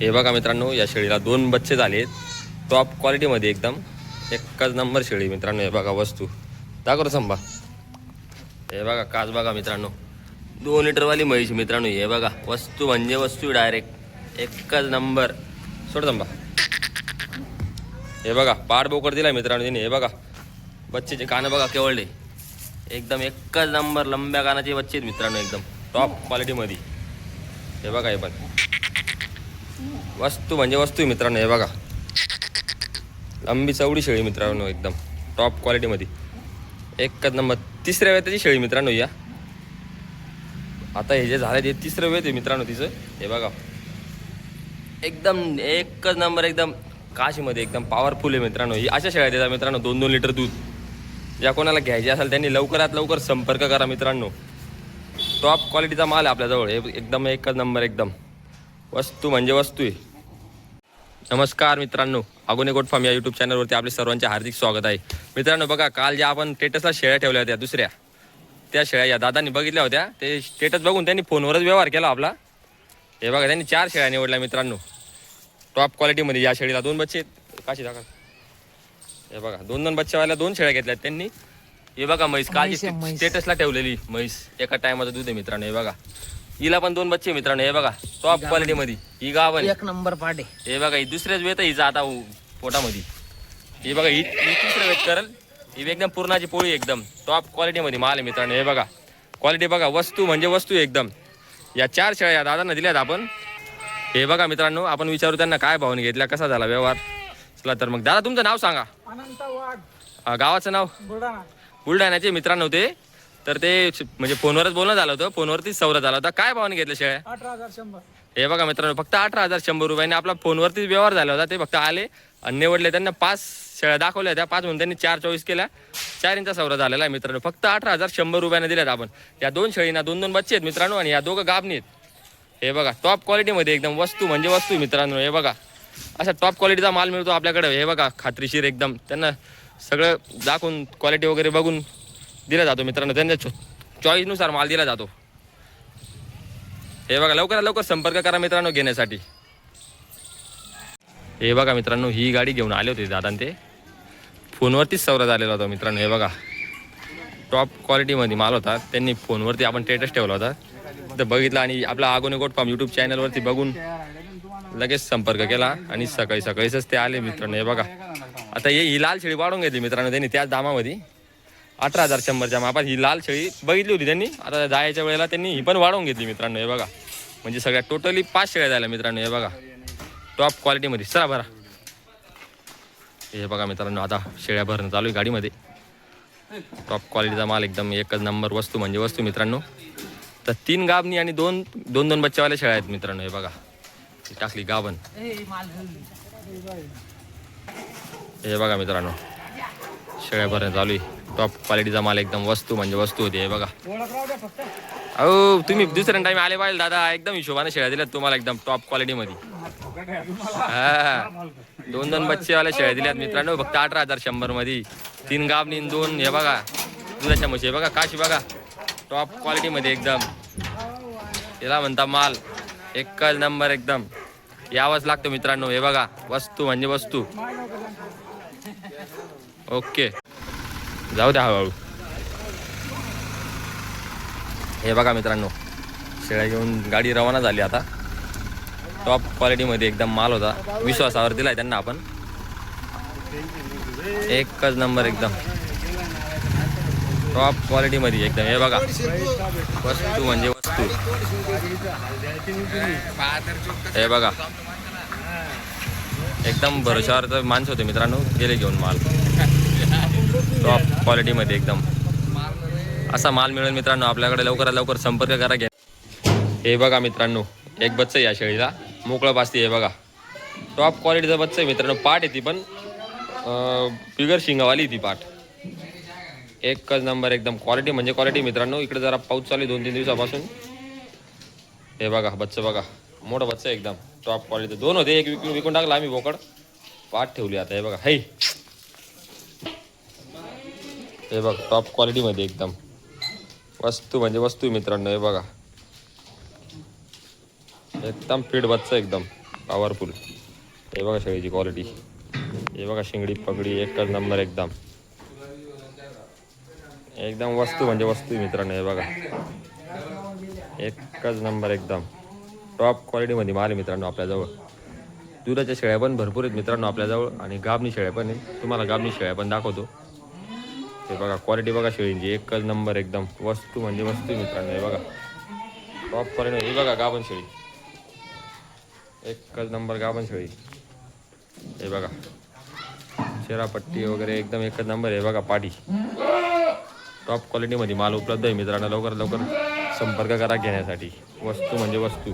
हे बघा मित्रांनो या शेळीला दोन बच्चे झाले टॉप क्वालिटीमध्ये एकदम एकच नंबर शेळी मित्रांनो हे बघा वस्तू. दाखव संभा. हे बघा काच बघा मित्रांनो. दोन लिटरवाली म्हैस मित्रांनो हे बघा. वस्तू म्हणजे वस्तू डायरेक्ट एकच नंबर सोड संभा. हे बघा पाड बोकड दिला मित्रांनो तिने हे बघा. बच्चेचे कानं बघा केवळले. एकदम एकच नंबर लंब्या कानाचे बच्चे आहेत मित्रांनो एकदम. टॉप क्वालिटीमध्ये हे बघा हे पण. वस्तू म्हणजे वस्तू आहे मित्रांनो हे बघा. लंबी चवडी शेळी मित्रांनो एकदम. टॉप क्वालिटीमध्ये एकच नंबर. तिसऱ्या वेळेची शेळी मित्रांनो या. आता हे जे झालं ते तिसरं वेळ आहे मित्रांनो तिचं. हे बघा. एकदम एकच नंबर एकदम. काशीमध्ये एकदम पॉवरफुल आहे मित्रांनो. ही अशा शेळ्या देतात मित्रांनो दोन दोन लिटर दूध. ज्या कोणाला घ्यायचे असेल त्यांनी लवकरात लवकर संपर्क करा मित्रांनो. टॉप क्वालिटीचा माल आहे आपल्याजवळ. हे एकदम एकच नंबर एकदम. वस्तू म्हणजे वस्तू आहे. नमस्कार मित्रांनो अगोने गोट फार्म या यूट्यूब चॅनलवरती आपले सर्वांचे हार्दिक स्वागत आहे. मित्रांनो बघा काल ज्या आपण स्टेटसला शेळ्या ठेवल्या होत्या दुसऱ्या त्या शेळ्या या दादांनी बघितल्या होत्या. ते स्टेटस बघून त्यांनी फोनवरच व्यवहार केला आपला. हे बघा त्यांनी चार शेळ्या निवडल्या मित्रांनो. टॉप क्वालिटीमध्ये या शेळीला दोन बच्चे काशी दाखल हे बघा दोन दोन बच्चेवाल्या दोन शेळ्या घेतल्यात त्यांनी. हे बघा म्हैस म्हैस. स्टेटसला ठेवलेली म्हैस. एका टायमाचं दूध आहे मित्रांनो हे बघा. हिला पण दोन बच्चे मित्रांनो हे बघा टॉप क्वालिटीमध्ये ही गाव एक नंबर पाडे हे बघा ही दुसऱ्याच वेत हिचा आता पोटामध्ये. ही बघा ही तिसरं वेत करल. ही एकदम पूर्णाची पोळी एकदम टॉप क्वालिटीमध्ये माल आहे मित्रांनो हे बघा. क्वालिटी बघा वस्तू म्हणजे वस्तू एकदम. या चार शेळ्या या दादांना दिल्यात आपण. हे बघा मित्रांनो आपण विचारू त्यांना काय भावने घेतल्या कसा झाला व्यवहार. चला तर मग दादा तुमचं नाव सांगा. गावाचं नाव? बुलढाणा. बुलढाण्याचे मित्रांनो होते तर ते म्हणजे फोनवरच बोलणं झालं होतं फोनवरतीच सौरा झाला होता. काय भावाने घेतलं शेळ्या? अठरा हजार शंभर. हे बघा मित्रांनो फक्त अठरा हजार शंभर रुपयाने आपला फोनवरतीच व्यवहार झाला होता. ते फक्त आले आणि निवडले. त्यांना पाच शेळ्या दाखवल्या होत्या. पाच म्हणून त्यांनी चार चोवीस केल्या. चार इंचा सौरा झालेला आहे मित्रांनो. फक्त अठरा हजार शंभर रुपयाने दिल्यात आपण. या दोन शेळीना दोन दोन बच्चे आहेत मित्रांनो आणि या दोघं गाबणी आहेत. हे बघा टॉप क्वालिटीमध्ये एकदम वस्तू म्हणजे वस्तू मित्रांनो. हे बघा अशा टॉप क्वालिटीचा माल मिळतो आपल्याकडे. हे बघा खात्रीशीर एकदम. त्यांना सगळं दाखवून क्वालिटी वगैरे बघून दिला जातो मित्रांनो त्यांच्या चॉईसनुसार माल दिला जातो. हे बघा लवकरात लवकर संपर्क करा मित्रांनो घेण्यासाठी. हे बघा मित्रांनो ही गाडी घेऊन आले होते दादा ते. फोनवरतीच सौरा झालेला होता मित्रांनो हे बघा. टॉप क्वालिटीमध्ये माल होता. त्यांनी फोनवरती आपण टेटस ठेवला होता. तर बघितलं आणि आपला आगोने गोट फार्म यूट्यूब चॅनलवरती बघून लगेच संपर्क केला आणि सकाळी सकाळीच ते आले मित्रांनो हे बघा. आता हे ही लाल शेळी वाढून घेतली मित्रांनो त्यांनी त्याच दामामध्ये. अठरा हजार शंभरच्या मापात ही लाल शेळी बघितली होती त्यांनी. आता जायच्या वेळेला त्यांनी ही पण वाढवून घेतली मित्रांनो हे बघा. म्हणजे सगळ्या टोटली पाच शेळ्या झाल्या मित्रांनो हे बघा. टॉप क्वालिटीमध्ये चला भरा हे बघा मित्रांनो आता शेळ्या भरणं चालू आहे गाडीमध्ये. टॉप क्वालिटीचा माल एकदम एकच नंबर वस्तू म्हणजे वस्तू मित्रांनो. तर तीन गाबनी आणि दोन दोन दोन बच्चेवाल्या शेळ्या आहेत मित्रांनो हे बघा. टाकली गाभण हे बघा मित्रांनो शेळ्या भरणं चालू आहे. टॉप क्वालिटीचा माल एकदम वस्तू म्हणजे वस्तू होती हे बघा. अहो तुम्ही दुसऱ्या टाइम आले पाहिजे दादा. एकदम हिशोबाने शेळ्या दिल्यात तुम्हाला एकदम टॉप क्वालिटीमध्ये हा. दोन दोन बच्चेवाल्या शेळ्या दिल्यात मित्रांनो. फक्त अठरा हजार शंभरमध्ये. तीन गाबणी आणि दोन हे बघा. दुधाच्या म्हशी बघा काशी बघा. टॉप क्वालिटीमध्ये एकदम. याला म्हणता माल. एकच नंबर एकदम. यावंच लागतो मित्रांनो. हे बघा वस्तू म्हणजे वस्तू. ओके जाऊ द्या हळूहळू. हे बघा मित्रांनो शेळ्या घेऊन गाडी रवाना झाली आता. टॉप क्वालिटीमध्ये एकदम माल होता. विश्वासावर दिलाय त्यांना आपण. एकच नंबर एकदम. टॉप क्वालिटीमध्ये एकदम. हे बघा. वस्तू म्हणजे वस्तू. हे बघा. एकदम भरोशावर तर माणसं होते मित्रांनो गेले घेऊन माल. टॉप क्वालिटीमध्ये एकदम. असा माल मिळेल मित्रांनो आपल्याकडे लवकरात लवकर संपर्क करा घ्या. हे बघा मित्रांनो एक बच्च आहे या शेळीला. मोकळं पाचती हे बघा. टॉप क्वालिटीचा बच्च आहे मित्रांनो पाठ आहे ती पण. बिगर शिंगावाली ती पाठ एकच नंबर एकदम क्वालिटी म्हणजे क्वालिटी मित्रांनो. इकडे जरा पाऊस चालू आहे दोन तीन दिवसापासून. हे बघा बच्चं बघा. मोठं बच्चं आहे एकदम. टॉप क्वालिटी दोन होते एक विकून विकून टाकला आम्ही बोकड. पाठ ठेवली आता हे बघा. हे. हे बघ टॉप क्वालिटीमध्ये एकदम. वस्तू म्हणजे वस्तू आहे मित्रांनो हे बघा. एकदम फिट बच्चा एकदम पॉवरफुल हे बघा शेळीची क्वालिटी हे बघा शिंगडी पगडी एकच नंबर एकदम. एकदम वस्तू म्हणजे वस्तू मित्रांनो हे बघा. एकच नंबर एकदम. टॉप क्वालिटीमध्ये माल मित्रांनो आपल्याजवळ. दुधाच्या शेळ्या पण भरपूर आहेत मित्रांनो आपल्याजवळ आणि गाबणी शेळ्या पण आहेत. तुम्हाला गाबणी शेळ्या पण दाखवतो. हे बघा क्वालिटी बघा शेळींची एकच नंबर एकदम. वस्तू म्हणजे वस्तू मित्रांनो हे बघा. टॉप क्वालिटी हे बघा गाभण शेळी एकच नंबर गाभण शेळी हे बघा. शेरापट्टी वगैरे एकदम एकच नंबर आहे. बघा पाठी टॉप क्वालिटीमध्ये माल उपलब्ध आहे मित्रांनो. लवकर लवकर संपर्क करा घेण्यासाठी. वस्तू म्हणजे वस्तू.